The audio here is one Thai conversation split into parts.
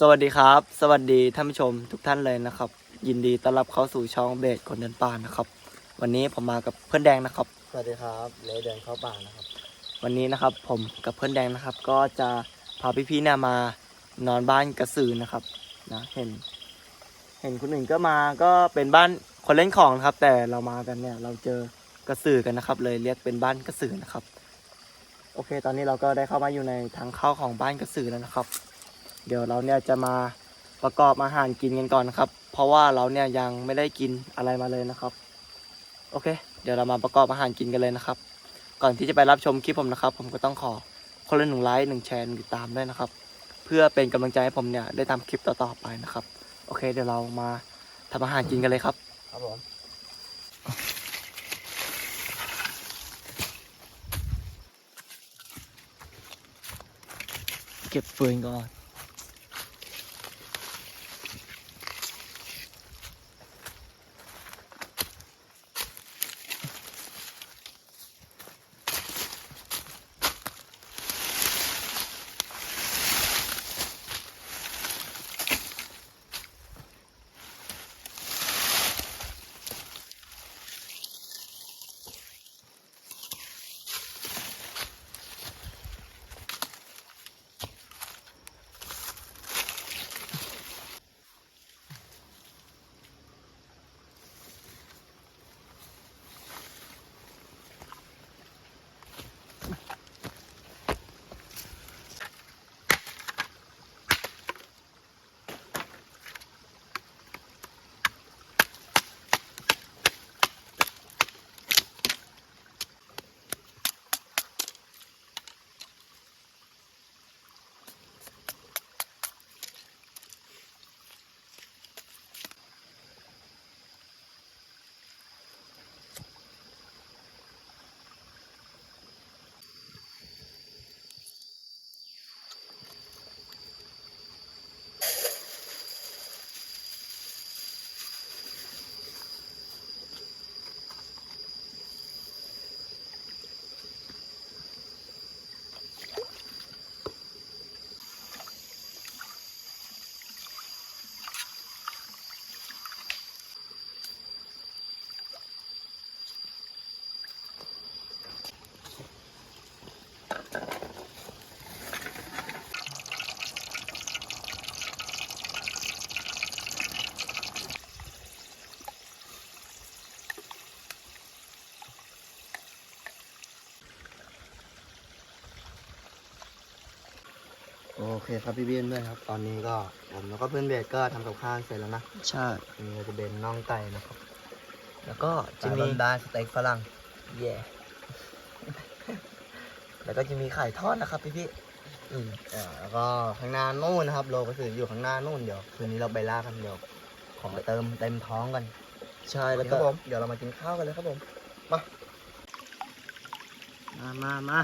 สวัสดีครับ สวัสดีท่านผู้ชมทุกท่านเลยนะครับ ยินดีต้อนรับเข้าสู่ช่องเบสคนเดินป่านะครับ วันนี้ผมมากับเพื่อนแดงนะครับ สวัสดีครับเลเดินเข้าป่านะครับ วันนี้นะครับผมกับเพื่อนแดงนะครับ ก็จะพาพี่ๆเนี่ยมานอนบ้านกระสือนะครับนะเห็น เห็นคนอื่นก็มาก็เป็นบ้านคนเล่นของนะครับ แต่เรามากันเนี่ยเราเจอกระสือกันนะครับ เลยเรียกเป็นบ้านกระสือนะครับ โอเค ตอนนี้เราก็ได้เข้ามาอยู่ในทางเข้าของบ้านกระสือแล้วนะครับ เดี๋ยวเราเนี่ยจะมาประกอบอาหารกินกันก่อนนะครับ เพราะว่าเราเนี่ยยังไม่ได้กินอะไรมาเลยนะครับ โอเค เดี๋ยวเรามาประกอบอาหารกินกันเลยนะครับ ก่อนที่จะไปรับชมคลิปผมนะครับ ผมก็ต้องขอคนละหนึ่งไลค์หนึ่งแชร์หนึ่งติดตามด้วยนะครับ เพื่อเป็นกำลังใจให้ผมเนี่ยได้ทำคลิปต่อๆไปนะครับ โอเค เดี๋ยวเรามาทำอาหารกินกันเลยครับ ครับผมเก็บฟืนก่อน โอเคครับพี่เบี้ยนด้วยครับ ตอนนี้ก็ผมแล้วก็เพื่อนเบสก็ทำกับข้าวเสร็จแล้วนะใช่อันนี้ก็จะเป็นน่องไก่นะครับ แล้วก็จะจะมีมีด้านสเต็กฝรั่งแย่แล้วก็จะมีไข่ทอดนะครับพี่พี่อืมอ่าแล้วก็ข้างหน้านู่นนะครับโลกระสืออยู่ข้างหน้านู่นเดี๋ยวคืนนี้เราไปล่ากันเดี๋ยวขอเติมเต็มท้องกันๆใช่แล้แล้ววคก็รับผมเดี๋ยวเรามากินข้าวกันเลยครับผมมามามา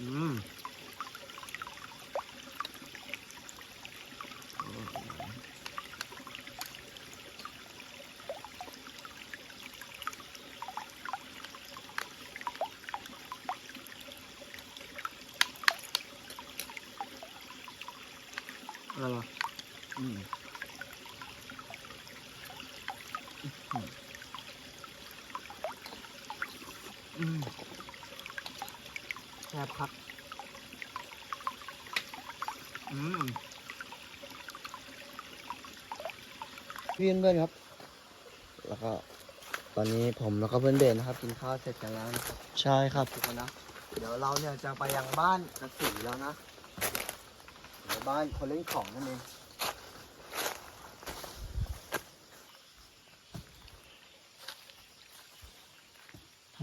อืมอะไรวะอืมอืม แซ่บครับ อืมพี่เพื่อนครับ แล้วก็ตอนนี้ผมแล้วก็เพื่อนเบสนะครับ กินข้าวเสร็จกันแล้วนะครับใช่ครับทุกคนนะ เดี๋ยวเราเนี่ยจะไปยังบ้านกระสีแล้วนะเดี๋ยวบ้านคนเล่นของนั่นเอง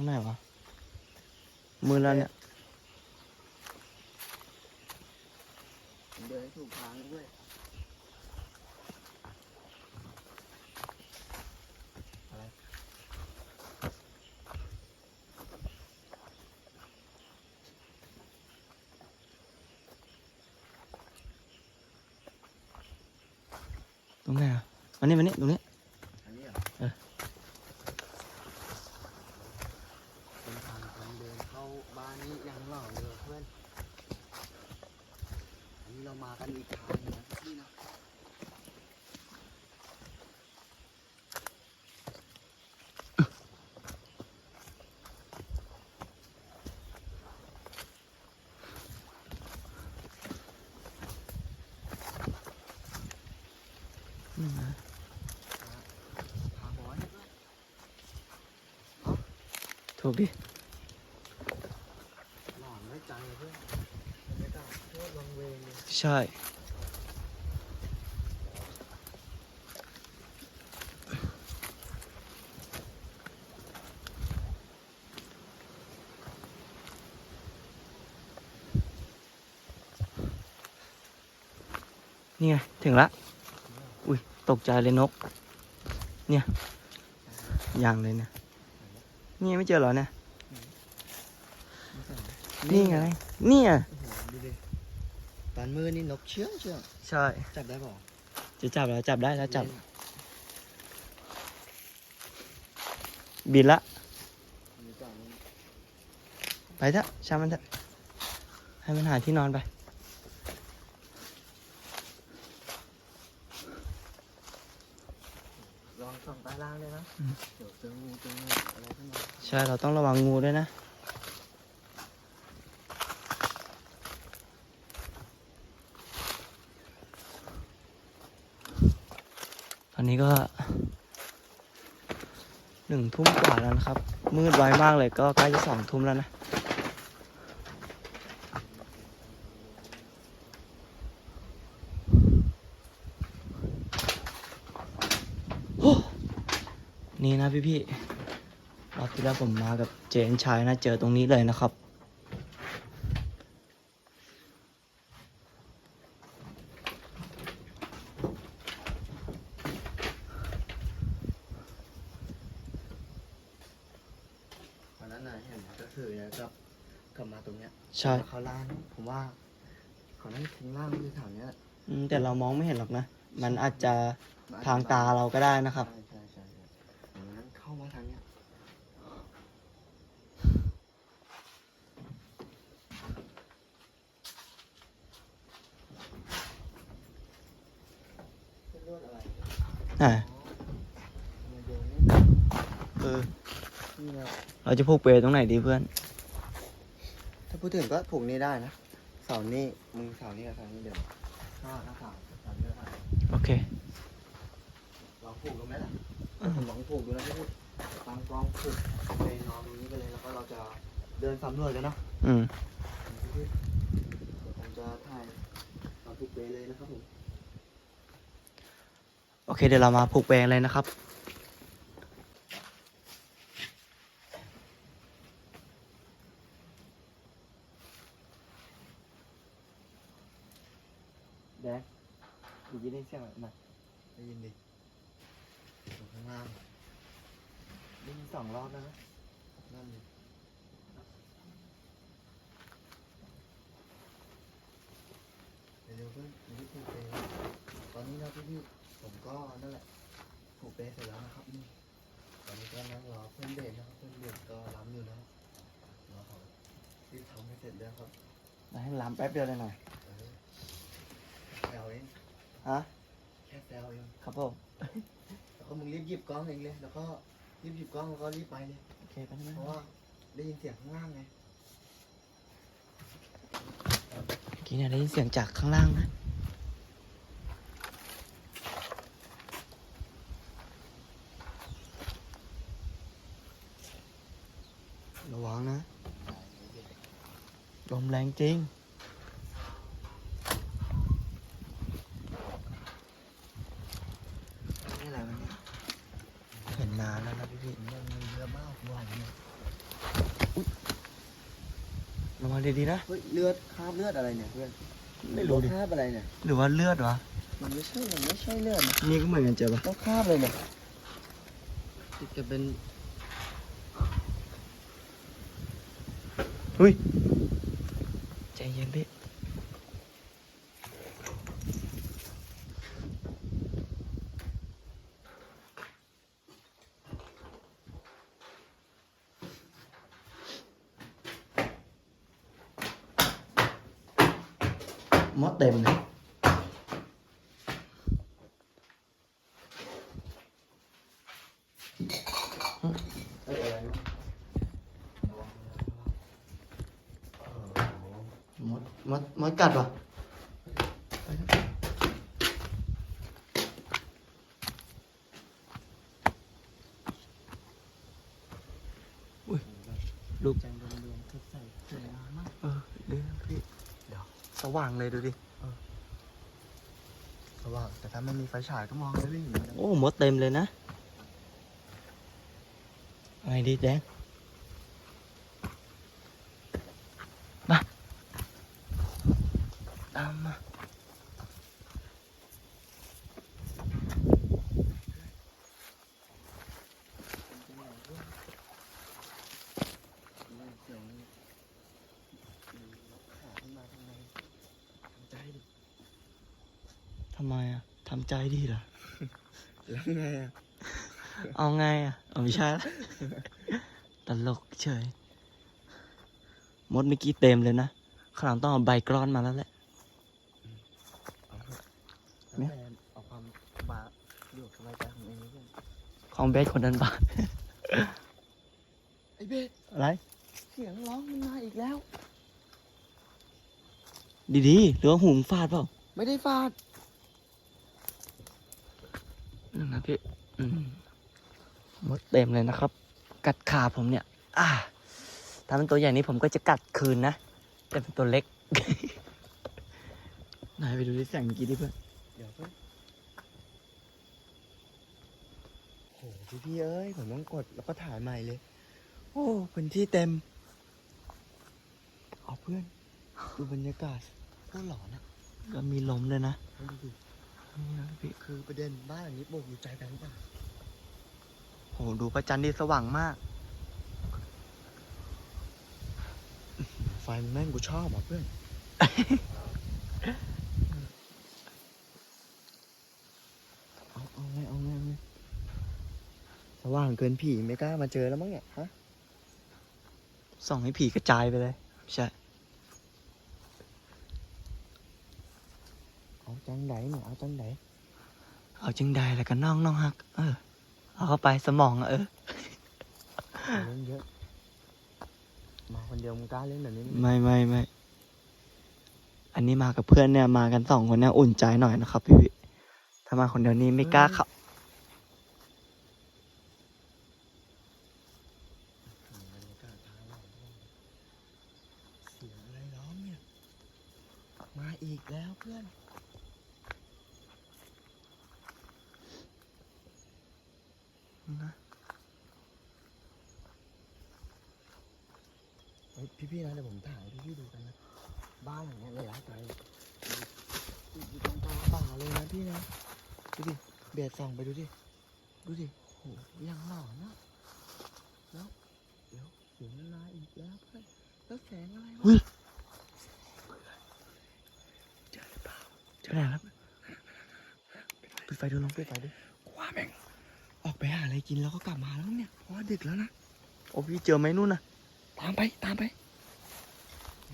ทั้งไหนวะมือแล้วเนี่ยเดินให้ถูกทางด้วย ตรงไหนอะ มานี่มานี่ตรงนี้ อันนี้เหรอ เออ เป็นทางคนเดินเข้าบ้านนี้ยังหล่อเลยเพื่อน อันนี้เรามากันอีกทางหนึงนะพี่นะ นี่นะ ทางบอกว่าเนี่ยเพื่อน ถูกดิ หลอนไว้ใจเลยเพื่อนบรรยากาศโคตรวังเวงเลย ใช่ นี่ไง ถึงละ อุ้ย ตกใจเลยนก เนี่ยอย่างเลยเนี่ยนี่ยไม่เจอเหรอเนี่ย นี่ไง เนี่ยโอ้โหดูดิ ตอนมือนี่นกเชื่องเชื่องใช่ จับได้เปล่าจะจับแล้วจับได้แล้วจับ บินละมีก่อนนี่ไปเถอะช่างมันเถอะให้มันหาที่นอนไป ลองส่องใต้ล่างเลยนะอืมเดี๋ยวเจองูเจองูอะไรขึ้นมาใช่ เราต้องระวังงูด้วยนะ อนนี้ก็หนึ่งทุ่มกว่าแล้วนะครับ มืดไวมากเลยก็ใกล้จะสองทุ่มแล้วนะโอ้นี่นะพี่พี่ๆรอบที่แล้วผมมากับเจนชายนะ เจอตรงนี้เลยนะครับ วันนั้นน่ะเห็นก็คือเนี่ยกลับกลับมาตรงเนี้ย ใช่ แล้วเขาล่างผมว่าเขานั่งทิ้งล่างที่แถวเนี้ย อืมแต่ เรามองไม่เห็นหรอกนะ มันอาจจะทางตาเราก็ได้นะครับ ใช่ใช่ใช่ใช่อย่างนั้นเข้ามาทางเนี้ยเป็นลวดอะไรอ่ามันโยนนี่เออ นี่นะเราจะผูกเปรย์ตรงไหนดีเพื่อน ถ้าพูดถึงก็ผูกนี่ได้นะเสานี่มึงเสานี่กับเสานี่เดี๋ยว ห้าหน้าเสาเสานี่ก็ได้โอเคลองผูกดูไหมล่ะผมลองผูกดูนะพี่ตั้งกล้องผูกไปนอนตรงนี้ไปเลยแล้วก็เราจะเดินสำรวจกันเนาะอืมเดี๋ยวผมจะถ่ายตอนผูกเปเลยนะครับผมโอเคเดี๋ยวเรามาผูกเปรย์เลยนะครับ แดงอีกยินได้เสียงอะไรนะได้ยินดิอยู่ข้างล่างได้ยินสองรอบแล้วนะนั่นดิเดี๋ยวเพื่อนเดี๋ยวพี่ผูกเปตอนนี้นะพี่พี่ผมก็นั่นแหละผูกเปเสร็จแล้วนะครับนี่ตอนนี้ก็นั่งรอเพื่อนเดทนะครับเพื่อนเดทก็ล้ำอยู่นะครับรอเขารีบทำให้เสร็จแล้วครับมาให้ล้ำแป๊บเดียวเลยหน่อยเออแซวเองฮะแค่แซวเองครับผมแล้วก็มึงรีบหยิบกล้องเองเลยแล้วก็รีบหยิบกล้องแล้วก็รีบไปเลยโอเคไปได้ไหมเพราะว่าได้ยินเสียงข้างล่างไงเมื่อกี้เนี่ยได้ยินเสียงจากข้างล่างนะระวังนะลมแรงจริง นี่อะไรวะเนี่ย เห็นนานแล้วนะพี่พี่ มันมีเยอะมากวันเนี่ย ระวัง ดีๆนะ เฮ้ยเลือดคราบเลือดอะไรเนี่ยเพื่อนไม่รู้ดิ คราบอะไรเนี่ย หรือว่าเลือดวะมันไม่ใช่มันไม่ใช่เลือดนะนี่ก็เหมือนกันเจอปะต้องคราบเลยเนี่ยติดจะเป็นอุ้ยใจเย็นพี่ มดเต็มเลยเอ้ยอะไรนะมดมดมดกัดวะ ลูก จังเรืองๆทุกใส่สวยงามมาก เออเดี๋ยวพี่เดี๋ย วสว่างเลยดูดิสว่างแต่ถ้าไม่มีไฟฉายก็มองไม่เห็นเหมือนกันโอ้มดเต็มเลยนะไงดีแดงมาตามมา เสียงขาขึ้นมาทางในทำใจดิ ทำไมอะทำใจดีเหรอ แล้วไงอะ เอาไงอะเอาไม่ใช่ละตลกเฉย มดเมื่อกี้เต็มเลยนะขาวหลังต้องเอาใบกรอนมาแล้วแหละเอาเถอะเนี่แล้วยแต่เอาความบาอยู่สบายใจของเองเพื่อนของเบสคนนั้นบ้างไอ้เบสอะไร เสียงร้องมันมาอีกแล้ว ดีๆหรือว่าหูมึงฟาดเปล่า ไม่ได้ฟาด นั่นนะ พี่อืมมดเต็มเลยนะครับ กัดขาผมเนี่ย อ่าถ้าเป็นตัวใหญ่นี้ผมก็จะกัดคืนนะแต่เป็นตัวเล็กไหนไปดูที่แสงเมื่อกี้ดิเพื่อนเดี๋ยวเพื่อนโหพี่พี่เอ้ยผมต้องกดแล้วก็ถ่ายใหม่เลย โอ้พื้นที่เต็มเอาเพื่อนดูบรรยากาศโคตรหลอนอะก็มีลมเลยนะให้ดูดิ นี่นะพี่คือประเด็นบ้านหลังนี้ปลูกอยู่ใจกันหรือเปล่าโหดูพระจันทร์ที่สว่างมาก ไฟมันแม่งกูชอบอะเพื่อน เอาเอาไงเอาไงเอาไงสว่างเกินผีไม่กล้ามาเจอแล้วมั้งเนี่ยฮะ ส่องให้ผีกระจายไปเลย ใช่ เอาจังไดเนี่ยเอาจังไดเอาจึงได้แล้วก็น้องน้องฮัก เออ เอาเข้าไปสมองอะเออเล่นเยอะ มาคนเดียวมึงกล้าเล่นแบบนี้ไหมไม่ไม่ไม่อันนี้มากับเพื่อนเนี่ยมากันสองคนเนี่ยอุ่นใจหน่อยนะครับพี่วิถ้ามาคนเดียวนี้ไม่กล้าเข้า อืมบรรยากาศท้ายเราเสียงอะไรร้องเนี่ย มาอีกแล้วเพื่อน นะ เฮ้ยพี่ๆนะเดี๋ยวผมถ่ายให้พี่ๆดูกันนะ บ้านหลังเนี้ยระยะไกลอยู่ตรงกลางป่าเลยนะพี่นะ ดูดิ เบียดส่องไปดูดิ ดูดิโหยังหล่อนะ แล้วเดี๋ยวเสียงอะไรอีกแล้วเพื่อนแล้วแสงอะไรวะ อุ้ยเจอหรือเปล่าเจอไหนครับปิดไฟดูลองปิดไฟดิว่าแม่งออกไปหาอะไรกินแล้วก็กลับมาแล้วมั้งเนี่ยเพราะว่าดึกแล้วนะโอ้พี่เจอไหมนู่นน่ะตามไปตามไป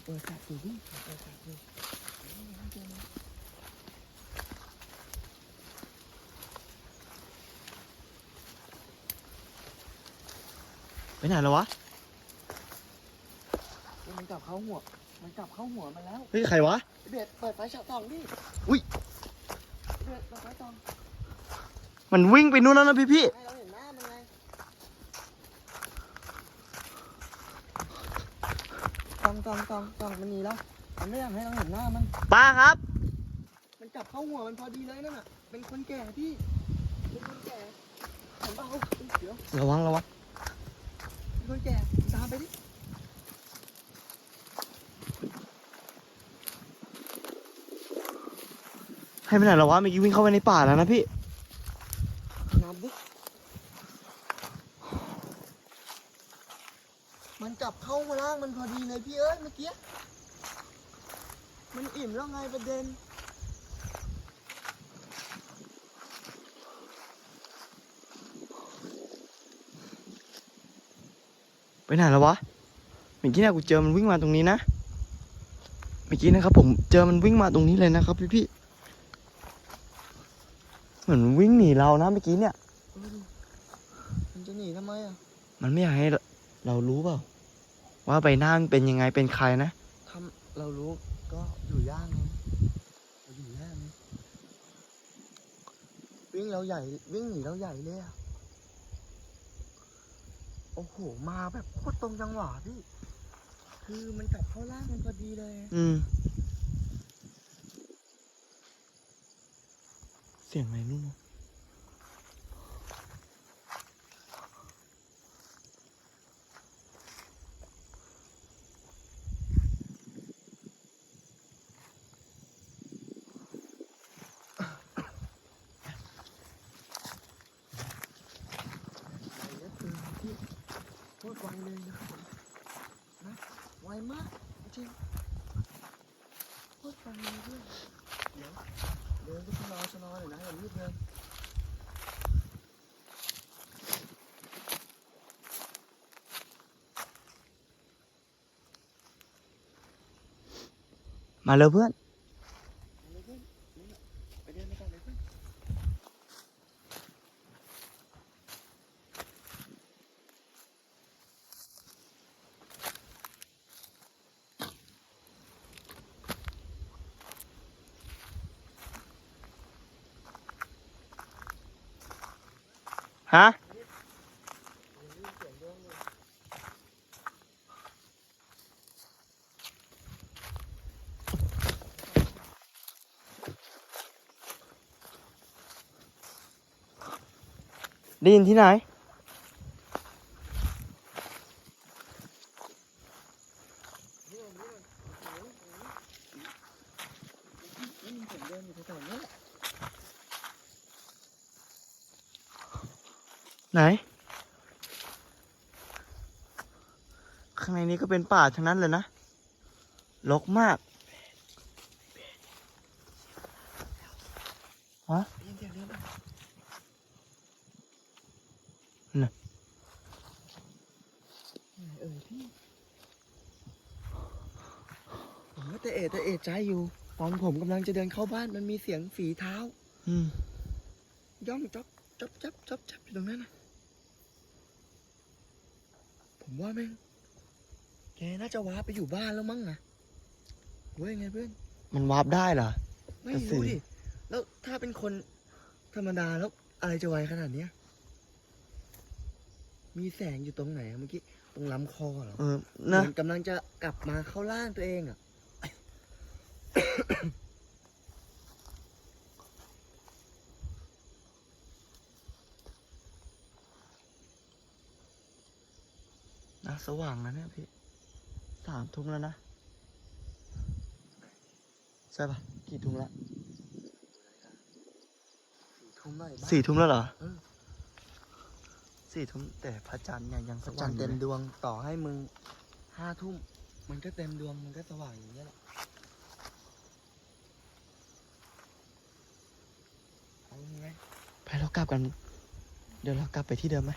เปิดกระดูดิเปิดกระดูไปไหนแล้ววะมันกลับเข้าหัว มันกลับเข้าหัวมาแล้ว เฮ้ย ใครวะ เบียดเปิดไฟฉายส่องดิ อุ๊ยเบียดเปิดไฟส่อง มันวิ่งไปนู่นแล้วนะพี่พี่ให้เราเห็นหน้ามันไงส่องส่องส่องส่องมันหนีแล้ว มันไม่อยากให้เราเห็นหน้ามัน ป้าครับ มันกลับเข้าหัวมันพอดีเลยนั่นน่ะ เป็นคนแก่พี่เป็นคนแก่เห็นเปล่าเฮ้ยเดี๋ยวระวังระวังเป็นคนแก่ ตามไปดิให้ไปไหนแล้ววะเมื่อกี้วิ่งเข้าไปในป่าแล้วนะพี่ นับดิ มันกลับเข้ามาล่างมันพอดีเลยพี่เอ้ยเมื่อกี้ มันอิ่มแล้วไงประเด็นไปไหนแล้ววะเมื่อกี้เนี่ยกูเจอมันวิ่งมาตรงนี้นะเมื่อกี้นะครับ ผมเจอมันวิ่งมาตรงนี้เลยนะครับพี่พี่เหมือนวิ่งหนีเรานะเมื่อกี้เนี่ยมันจะหนีทำไมอะมันไม่อยากให้เราเรารู้เปล่าว่าใบหน้ามันเป็นยังไงเป็นใครนะทำเรารู้ก็อยู่ย่างไงเราอยู่ย่างไงวิ่ง เราใหญ่ วิ่งหนีเราใหญ่เลยอะโอ้โห มาแบบโคตรตรงจังหวะพี่ คือมันกลับเข้าล่างมันพอดีเลย อืม เสียงอะไรนู่นวะ ไวเหลือเกินพี่โคตรไวเลยนะครับผมนะไวมากจริงโคตรไวเลยด้วยเดี๋ยวเดินก็ชะลอชะลอหน่อยนะอย่ารีบเดิน มาเร็วเพื่อน ไปเลยเพื่อนนี่แหละไปเดินไปก่อนเลยเพื่อน ฮะ ได้ยินที่ไหนนี่มีเสียงเดินอยู่แถวๆนี้แหละไหน ข้างในนี้ก็เป็นป่าทั้งนั้นเลยนะ รกมาก ฮะ ได้ยินเสียงเดินไหม น่ะ ไหนเออพี่ผมก็แต่เอะแต่เอะใจอยู่ ตอน ผมกำลังจะเดินเข้าบ้านมันมีเสียงฝีเท้า อืมย่องจ๊อบจ๊อบจ๊อบจ๊อบจ๊อบอยู่ตรงนั้นนะผมว่าแม่งแกน่าจะว้าร์ปไปอยู่บ้านแล้วมั้งนะเว้ยไงเพื่อนมันวาร์ปได้เหรอ ไม่กระสืรู้อ ดิแล้วถ้าเป็นคนธรรมดาแล้วอะไรจะไวขนาดเนี้ยมีแสงอยู่ตรงไหนอะเมื่อกี้ตรงลำคอเหรอเออเหนะมือนกำลังจะกลับมาเข้าร่างตัวเองอะ นะสว่างแล้วเนี่ยพี่สามทุ่มแล้วนะ ใช่ปะกี่ทุ่มละทุ่มหน่อยบ้างสี่ทุ่มแล้วเหรอเออสี่ทุ่มแต่พระจันทร์เนี่ยยังสจัว่านงทร์อยู่เต็มเลยดวงต่อให้มึงห้าทุ่ม มันก็เต็มดวงมันก็สว่างอย่างเงี้ยแหละเอาไง ไปเรา กลับกัน เดี๋ยวเรากลับไปที่เดิมไหม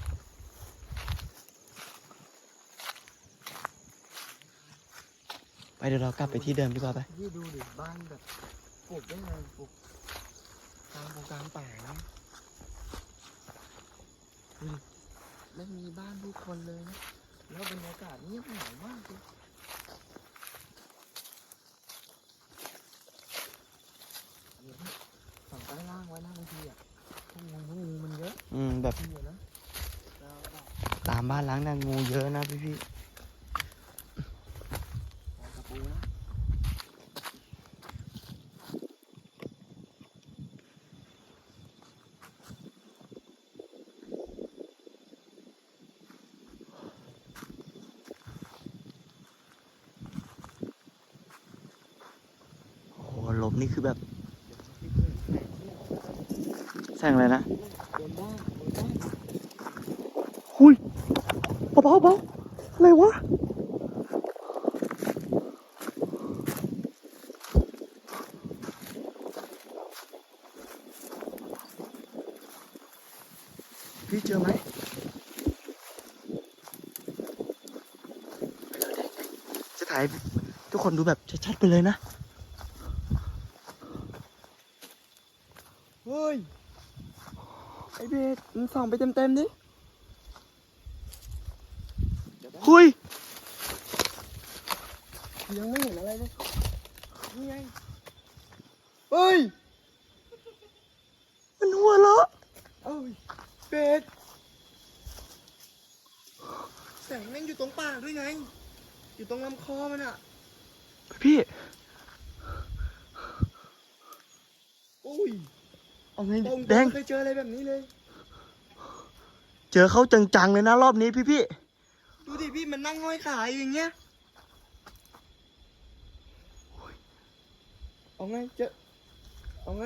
ไปเดี๋ยวเรากลับไปที่เดิมดีกว่าไปพี่ดูดิบ้านแบบปลูกได้ไงปลูกกลางโครงการป่านะดูดิไม่มีบ้านผู้คนเลยนะแล้วบรรยากาศเงียบเหงามากเลยฝั่งใต้ล่างไว้นะบางทีอะ งูงูมันเยอะอืมแบบทีอะนะตามบ้านล้างนี่ยงูเยอะนะพี่พี่โอ้โหลมนี่คือแบบ เดี๋ยวพี่เพื่อนแสงเนี่ย แสงอะไรนะบนบ้านบนบ้านหุยเบาเบาเบาอะไรวะพี่เจอไหมจะถ่ายทุกคนดูแบบชัดๆไปเลยนะ เฮ้ย ไอเบ สมึงส่องไปเต็มๆดิเฮ้ยยังไม่เห็นอะไรเลยนี่ไงเฮ้ย มันหัวเราะเอ้ยเบสแสงแม่งอยู่ตรงปากด้วยไง อยู่ตรงลำคอมันอะพี่อุ้ย เอาไงตรงแดงไม่เคยเจออะไรแบบนี้เลย เจอเขาจังๆเลยนะรอบนี้พี่พี่ดูดิพี่มันนั่งห้อยขาอยู่อย่างเงี้ยเอาไงเจอเอาไง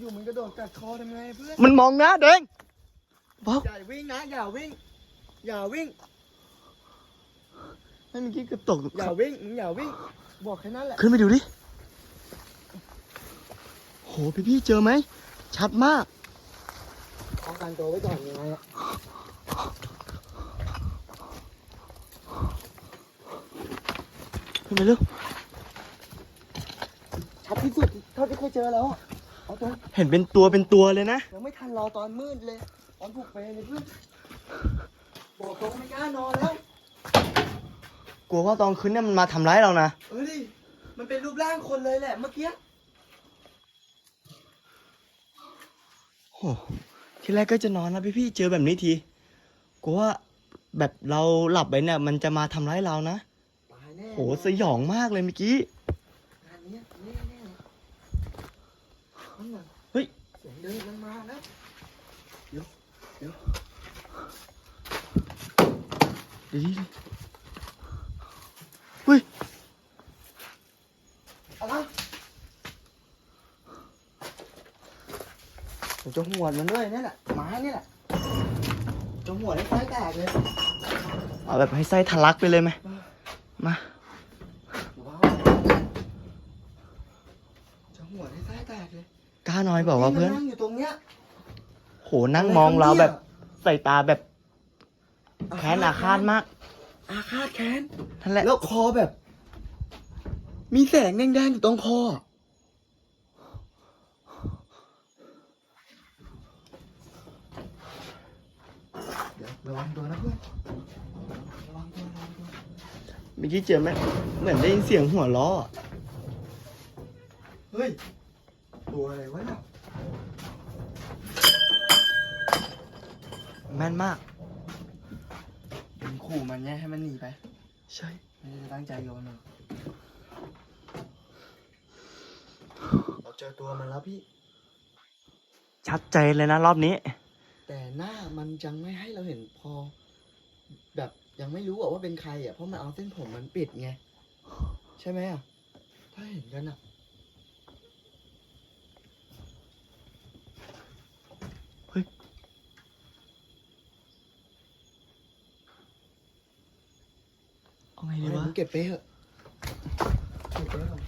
อยู่ๆมันกระโดดกัดคอทำไงเพื่อนมันมองหน้าแดงบอกอย่าวิ่งนะอย่าวิ่ง อย่าวิ่งให้เมื่อกี้เกือบตกอย่าวิ่งมึงอย่าวิ่ง บอกแค่นั้นแหละขึ้นไปดูดิโหพี่พี่ๆเจอไหมชัดมากป้องกันตัวไว้ก่อนยังไงอะ ขึ้นไปเร็วชัดที่สุดเท่าที่เคยเจอแล้วอะเอาตัวเห็นเป็นตัวเป็นตัวเลยนะ ยังไม่ทันรอตอนมืดเลย ตอนผูกเปลเลยเพื่อนบอกตรงไม่กล้านอนแล้ว กลัวว่าตอนคืนเนี่ยมันมาทำร้ายเรานะเออดิมันเป็นรูปร่างคนเลยแหละเมื่อกี้โหทีแรกก็จะนอนนะพี่พี่ๆเจอแบบนี้ทีกลัวว่าแบบเราหลับไปเนี่ยมันจะมาทำร้ายเรานะตายแน่ โหสยองมากเลยเมื่อกี้งานเนี้ยแน่แน่เลยนั่นน่ะเฮ้ยเสียงเดินมันมาแล้วเดี๋ยวดิเฮ้ยอะไรผมจะหัวมันด้วยนี่แหละไม้นี่แหละจงหัวได้ไฟแตกเลยเอาแบบให้ไส้ทะลักไปเลยไหมมา ว้าวจงหัวได้ไฟแตกเลย กล้าน้อยบอกว่าวะเพื่อน นั่งอยู่ตรงเนี้ย โหนั่งมองเราแบบใส่ตาแบบแค้นอาฆาตมากอาฆาตแค้น นั่นแหละ แล้วคอแบบ มีแสงแดงๆอยู่ตรงคออะเดี๋ยวระวังตัวนะเพื่อน ระวังตัวระวังตัวเมื่อกี้เจอไหมเหมือนได้ยินเสียงหัวล้ออะเฮ้ย ตัวอะไรวะเนี่ยแม่นมากเป็นขู่มันไงให้มันหนีไป ใช่ไม่ได้ตั้งใจโยนหรอกเราเจอตัวมันแล้วพี่ ชัดใจเลยนะรอบนี้ แต่หน้ามันยังไม่ให้เราเห็นพอ แบบยังไม่รู้อะว่าเป็นใครอะเพราะมันเอาเส้นผมมันปิดไง ใช่ไหมอะถ้าเห็นกันอะ ไงดีเฮ้ยวะมึงเก็บไปเถอะเก็บไปก่อน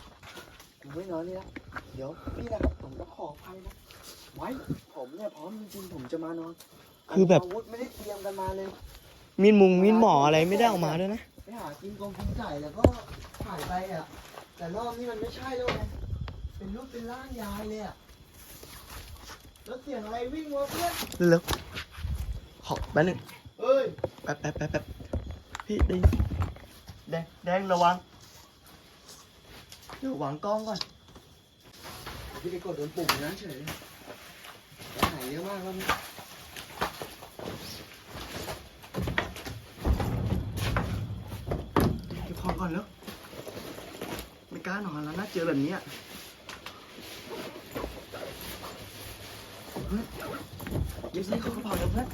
กูไม่นอนนี่ละเดี๋ยวพี่นะครับผมต้องขออภัยนะไว้ผมเนี่ยพร้อมจริงๆผมจะมานอนคือแบบอาวุธไม่ได้เตรียมกันมาเลยมีดมุงมีดหมออะไรไม่ได้เออกมาด้วยนะไปหากินกองกินไก่แล้วก็ถ่ายไปอะแต่รอบนี้มันไม่ใช่แล้วไงเป็นรูปเป็นร่างยายเลยอะแล้วเสียงอะไรวิ่งวะเพื่อนเร็วขอแป๊บนึงเอ้ยแป๊บแป๊บแป๊บแป๊บพี่ได้ยิน แดงแดงระวังเดี๋ยววางกล้องก่อนพี่ไปกดโดนปุ่มนั้นเฉยหายเยอะมากแล้วนี่เก็บของก่อนแล้วไม่กล้านอนแล้วนะเจอแบบนี้อะเฮ้ยเย็บใส่เข้ากระเป๋าแล้วเพื่อน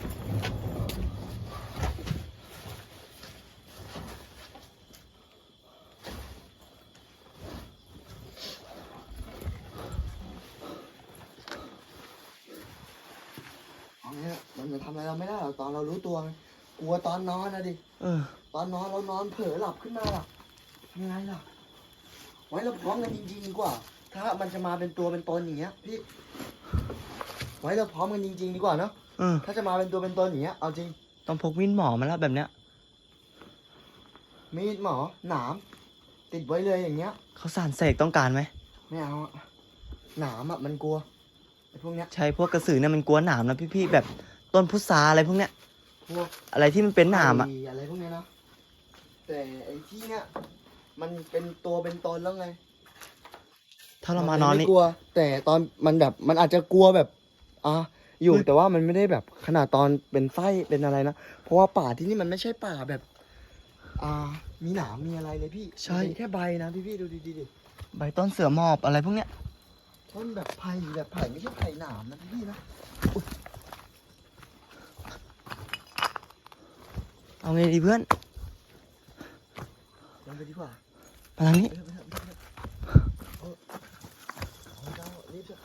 อาเนี่ยมันจะทำอะไรเราไม่ได้หรอกตอนเรารู้ตัวไงกลัวตอนนอนนะดิ เออ ตอนนอนเรานอนเผลอหลับขึ้นมาล่ะทำไงล่ะ ไว้เราพร้อมกันจริงๆดีกว่า ถ้ามันจะมาเป็นตัวเป็นตนอย่างเงี้ยพี่ ไว้เราพร้อมกันจริงๆดีกว่าเนาะ เออ ถ้าจะมาเป็นตัวเป็นตนอย่างเงี้ย เอาจริง ต้องพกมีดหมอมาแล้วแบบเนี้ย มีดหมอ หนาม ติดไว้เลยอย่างเงี้ย เขาสารเสกต้องการไหม ไม่เอาอะหนามอะมันกลัวไอ้ พวกเนี้ยใช่พวกกระสือเนี่ยมันกลัวหนามนะพี่ๆแบบต้นพุทราอะไรพวกเนี้ยพวกอะไรที่มันเป็นหนามอะไข่อะไรพวกเนี้ยนะแต่ไอ้ที่เนี้ยมันเป็นตัวเป็นตนแล้วไงถ้าเรามานอนนี่ไกลัว แต่ตอนมันแบบมันอาจจะกลัวแบบอะอยู่เฮ้ยแต่ว่ามันไม่ได้แบบขนาดตอนเป็นไส้เป็นอะไรนะเพราะว่าป่าที่นี่มันไม่ใช่ป่าแบบ อ่า มีหนามมีอะไรเลยพี่ใช่ มันเป็นแค่ใบนะพี่พี่ๆดูดีๆดิ ใบต้นเสือหมอบอะไรพวกเนี้ย ต้นแบบไผ่แบบไผ่ไม่ใช่ไผ่หนามนะพี่พี่ๆนะเอาไงดีเพื่อนลงไปดีกว่ามาทางนี้ไปเถอะไปเถอะไปเถอะเอาเอาเจ้ารีบเถอะ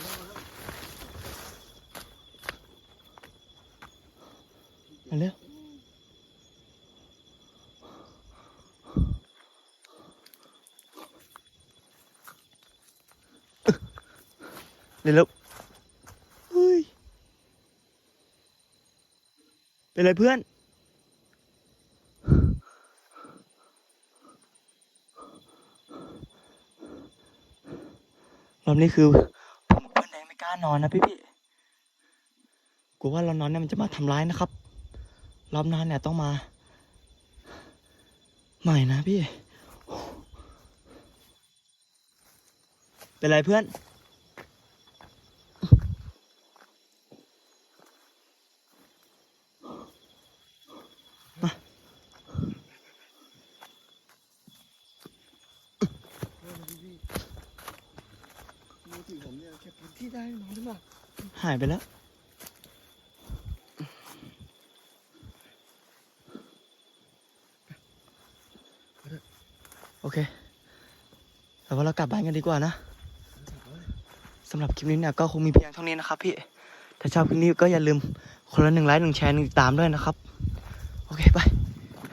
เร็วเร็ว มาเร็ว เร็วเร็วเฮ้ยเป็นไรเพื่อน รอบนี้คือ ผมกับเพื่อนแดงไม่กล้านอนนะพี่พี่กลัวว่าเรานอนเนี่ยมันจะมาทำร้ายนะครับ รอบหน้าเนี่ยต้องมา ใหม่นะพี่ เป็นไรเพื่อน เร็วพี่พี่มือถือผมเนี่ยเก็บพื้น ที่ได้น้อยหรือเปล่าหายไปแล้ว โอเคแต่ว่าเรากลับบ้านกันดีกว่านะสำหรับคลิปนี้เนี่ยก็คงมีเพียงเท่านี้นะครับพี่ ถ้าชอบคลิปนี้ก็อย่าลืมคนละหนึ่งไลค์หนึ่งแชร์หนึ่งติดตามด้วยนะครับ โอเค ไป